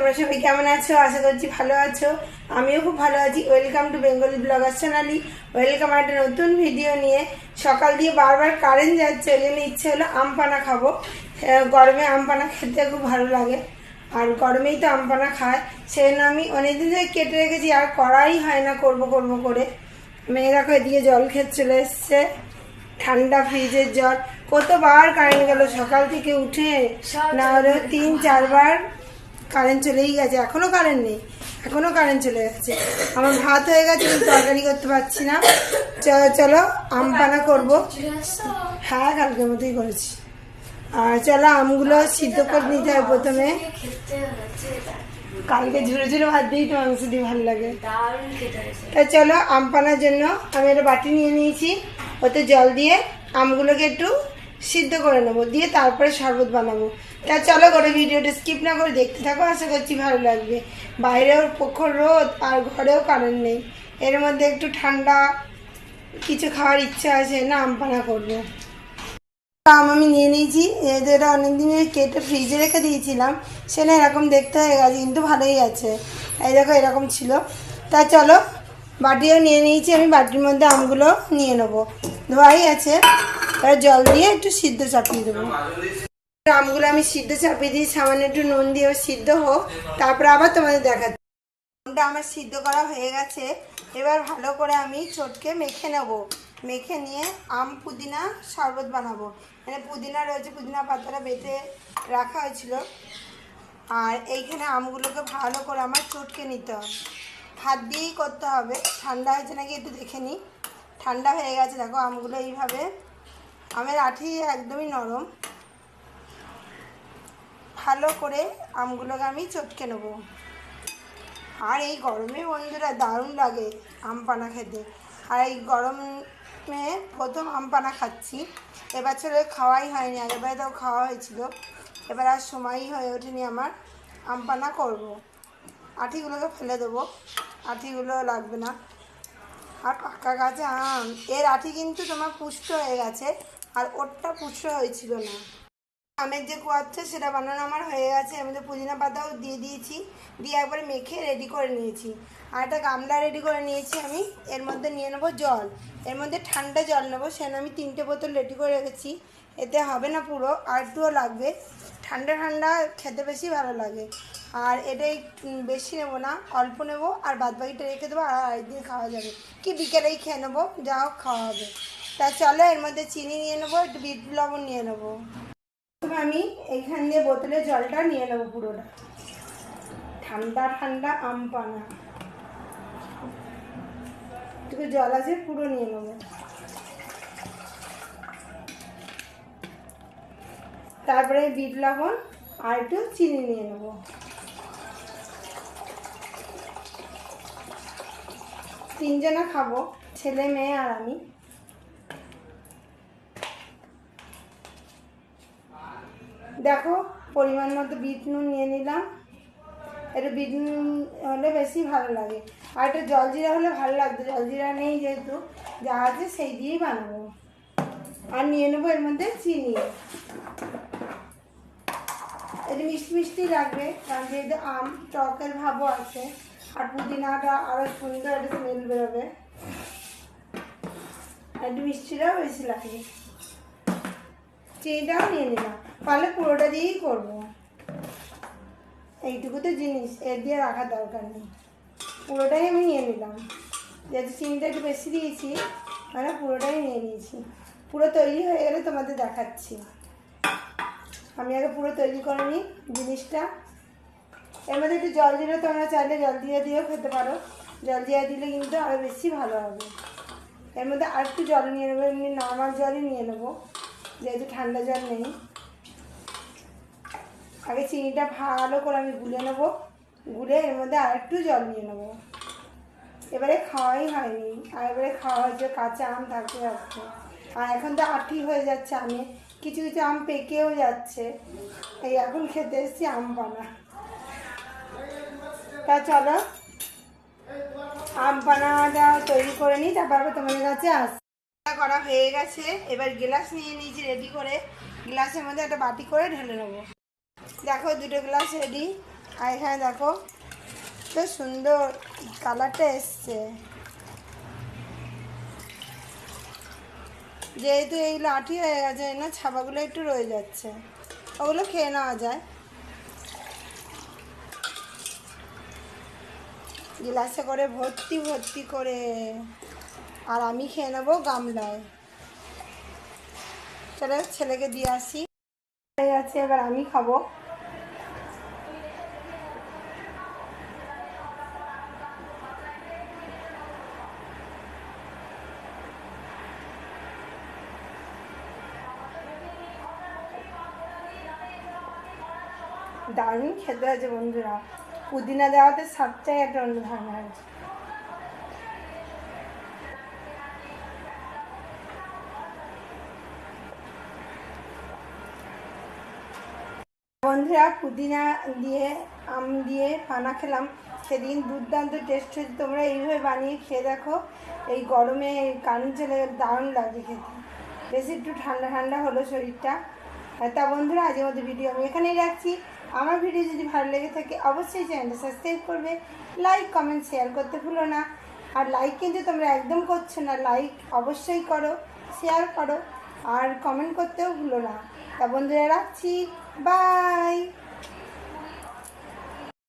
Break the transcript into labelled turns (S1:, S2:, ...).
S1: তোমরা সবাই কেমন আছো? আশা করছি ভালো আছো। আমিও খুব ভালো আছি। ওয়েলকাম টু বেঙ্গলি ব্লগার চ্যানেলি ওয়েলকাম একটা নতুন ভিডিও নিয়ে। সকাল দিয়ে বারবার কারেন্ট যাচ্ছে ওই জন্য ইচ্ছে হলো আম পানা খাব গরমে আম পানা খেতে খুব ভালো লাগে। আর গরমেই তো আম পানা খায়। সেই জন্য আমি অনেকদিন ধরে কেটে রেখেছি আর করাই হয় না করব করব করে। মেয়ে দেখো এদিকে জল খেতে চলে এসছে। ঠান্ডা ফ্রিজের জল। কতবার কারেন্ট গেল? সকাল থেকে উঠে না হলেও তিন চারবার কারেন্ট চলেই গেছে, এখনও কারেন্ট নেই, এখনও কারেন্ট চলে গেছে। আমার ভাত হয়ে গেছে তরকারি করতে পারছি না। চলো, আম পানা করব। হ্যাঁ কালকের মতোই করেছি। আর চলো, আমগুলো সিদ্ধ করে নিতে হবে প্রথমে। কালকে ঝুড়ো ঝুড়ো ভাত দিয়েই তো মাংস দিয়ে ভালো লাগে। তা চলো, আম পানার জন্য আমি একটা বাটি নিয়ে নিয়েছি। ওতে জল দিয়ে আমগুলোকে একটু সিদ্ধ করে নেব, দিয়ে তারপরে শরবত বানাবো। তা চলো করে ভিডিওটা স্কিপ না করে দেখতে থাকো, আশা করছি ভালো লাগবে। বাইরেও প্রখর রোদ, আর ঘরেও কারেন্ট নেই। এর মধ্যে একটু ঠান্ডা, কিছু খাওয়ার ইচ্ছা আছে, না আম পানা করব। আম আমি নিয়ে নিয়েছি এদের অনেকদিন কেটে ফ্রিজে রেখে দিয়েছিলাম, সেটা এরকম দেখতে হয়ে গেছে, কিন্তু ভালোই আছে। এই দেখো, এরকম ছিল। তা চলো, বাটিও নিয়ে নিয়েছি, আমি বাটির মধ্যে আমগুলো নিয়ে নেব। ধোয়াই আছে। জল দিয়ে একটু সিদ্ধ চাপিয়ে দেবো। আমগুলো আমি সিদ্ধ চাপিয়ে দিই, সামান্য একটু নুন দিয়ে সিদ্ধ হোক। তারপরে আবার তোমাদের দেখাচ্ছি। আমটা আমার সিদ্ধ করা হয়ে গেছে। এবার ভালো করে আমি চটকে মেখে নেব। মেখে নিয়ে আম, পুদিনা শরবত বানাবো। মানে পুদিনা রয়েছে, পুদিনা পাতাটা বেটে রাখা হয়েছিল। আর এইখানে আমগুলোকে ভালো করে আমার চটকে নিতে হবে। হাত দিয়েই করতে হবে। ঠান্ডা হয়েছে নাকি একটু দেখে নিই ঠান্ডা হয়ে গেছে, দেখো আমগুলো এইভাবে আমের আঠি একদমই নরম। ভালো করে আমগুলোকে আমি চটকে নেব। আর এই গরমে বন্ধুরা দারুণ লাগে আম পানা খেতে। আর এই গরমে প্রথম আম পানা খাচ্ছি। এবছরে খাওয়াই হয়নি, আগেরবার তাও খাওয়া হয়েছিল। এবার আর সময়ই হয়ে ওঠেনি আমার আম পানা করব। আঠিগুলোকে ফেলে দেবো, আঠিগুলো লাগবে না। আর পাকা গাছে আম, এর আঠি কিন্তু তোমার পুষ্ট হয়ে গেছে। আর ওরটা পুষ্ট হয়েছিল না। আমের যে কোয়াচ্ছে সেটা বানানো আমার হয়ে গেছে মধ্যে পুদিনা পাতাও দিয়ে দিয়েছি, দিয়ে একবারে মেখে রেডি করে নিয়েছি। আর একটা গামলা রেডি করে নিয়েছি আমি, এর মধ্যে নিয়ে নেব জল। এর মধ্যে ঠান্ডা জল নেব সেখানে আমি তিনটে বোতল রেডি করে রেখেছি। এতে হবে না পুরো, আর একটুও লাগবে। ঠান্ডা ঠান্ডা খেতে বেশি ভালো লাগে। আর এটাই বেশি নেব না, অল্প নেব, আর বাদ বাকিটা রেখে দেবো, আর আরেকদিন খাওয়া যাবে। কি বিকেলেই খেয়ে নেব, যা হোক খাওয়া হবে। তা চলো, এর মধ্যে চিনি নিয়ে নেব, একটু বিট লবণ নিয়ে নেব। আমি এইখান দিয়ে বোতলে জলটা নিয়ে নেব পুরোটা। ঠান্ডা ঠান্ডা আম পানা। একটু জল আছে, পুরো নিয়ে নেব। তারপরে বিট লবণ আর একটু চিনি নিয়ে নেব। তিনজনা খাব, ছেলে, মেয়ে আর আমি। দেখো, পরিমাণ মতো বিট নুন নিয়ে নিলাম। একটু বিট নুন হলে বেশি ভালো লাগে। আর একটু জলজিরা হলে ভালো লাগতো জলজিরা নেই যেহেতু, যা আছে সেই দিয়েই বানাবো। আর নিয়ে নেব এর মধ্যে চিনি। একটু মিষ্টি মিষ্টি লাগবে, কারণ যেহেতু আম, টকের ভাবও আছে, আর পুদিনাটা আরও সুন্দর একটা স্মেল বেরোবে। একটু মিষ্টিটাও বেশি লাগে চিনিটাও নিয়ে নিলাম। পারলে পুরোটা দিয়েই করব। এইটুকু তো জিনিস, এর দিয়ে রাখার দরকার নেই। পুরোটাই আমি নিয়ে নিলাম। যেহেতু চিনিটা একটু বেশি দিয়েছি মানে পুরোটাই নিয়ে নিয়েছি। পুরো তৈরি হয়ে গেলে তোমাদের দেখাচ্ছি। আমি আগে পুরো তৈরি করে নিই জিনিসটা। এর মধ্যে একটু জল দিলে তোমরা চাইলে জল দিয়ে দিয়েও খেতে পারো। জল দিয়ে দিলে কিন্তু আরও বেশি ভালো হবে। এর মধ্যে আর একটু জল নিয়ে নেব, এমনি নর্মাল জলই নিয়ে নেব। যেহেতু ঠান্ডা জল নেই। আগে চিনিটা ভালো করে আমি গুলে নেব। গুলে এর মধ্যে আর একটু জল নিয়ে নেব। এবারে খাওয়াই হয়নি। আর এবারে খাওয়া হচ্ছে কাঁচা আম থাকতে থাকতে আর এখন তো আঠি হয়ে যাচ্ছে আমে। কিছু কিছু আম পেকেও যাচ্ছে। এই এখন খেতে এসেছি আম পানা। তা চলো, আম পানাটা তৈরি করে নিই তারপর তোমাদের কাছে আস করা হয়ে গেছে। এবার গ্লাস নিয়ে নিয়েছি রেডি করে। গ্লাসের মধ্যে একটা বাটি করে ঢেলে নেব। দেখো, দুটো গ্লাস রেডি আর এখানে দেখো, তো সুন্দর কালারটা এসছে। যেহেতু এই লাঠি হয়ে গেছে না ছাপাগুলো একটু রয়ে যাচ্ছে। ওগুলো খেয়ে নেওয়া যায়। গ্লাসে করে ভর্তি ভর্তি করে। আর আমি খেয়ে নেব গামলায়। চলো, ছেলেকে দিয়ে আসি। গেছে এবার আমি খাব। দারুণ খেতে আছে বন্ধুরা। পুদিনা দেওয়াতে স্বাদটাই একটা অন্য ধরনের আছে বন্ধুরা, পুদিনা দিয়ে, আম দিয়ে পানা খেলাম। সেদিন দুর্দান্ত টেস্ট হয়েছে। তোমরা এইভাবে বানিয়ে খেয়ে দেখো। এই গরমে কারেন্ট চলে দারুণ লাগছে খেতে। বেশি একটু ঠান্ডা ঠান্ডা হলো শরীরটা। তা বন্ধুরা, আজকের মতো ভিডিও আমি এখানেই রাখছি। আমার ভিডিও যদি ভালো লেগে থাকে, অবশ্যই চ্যানেলটা সাবস্ক্রাইব করবে। লাইক কমেন্ট শেয়ার করতে ভুলো না। আর লাইক কিন্তু তোমরা একদম করছ না। লাইক অবশ্যই করো শেয়ার করো, আর কমেন্ট করতেও ভুলো না। তা বন্ধুরা, রাখছি। বাই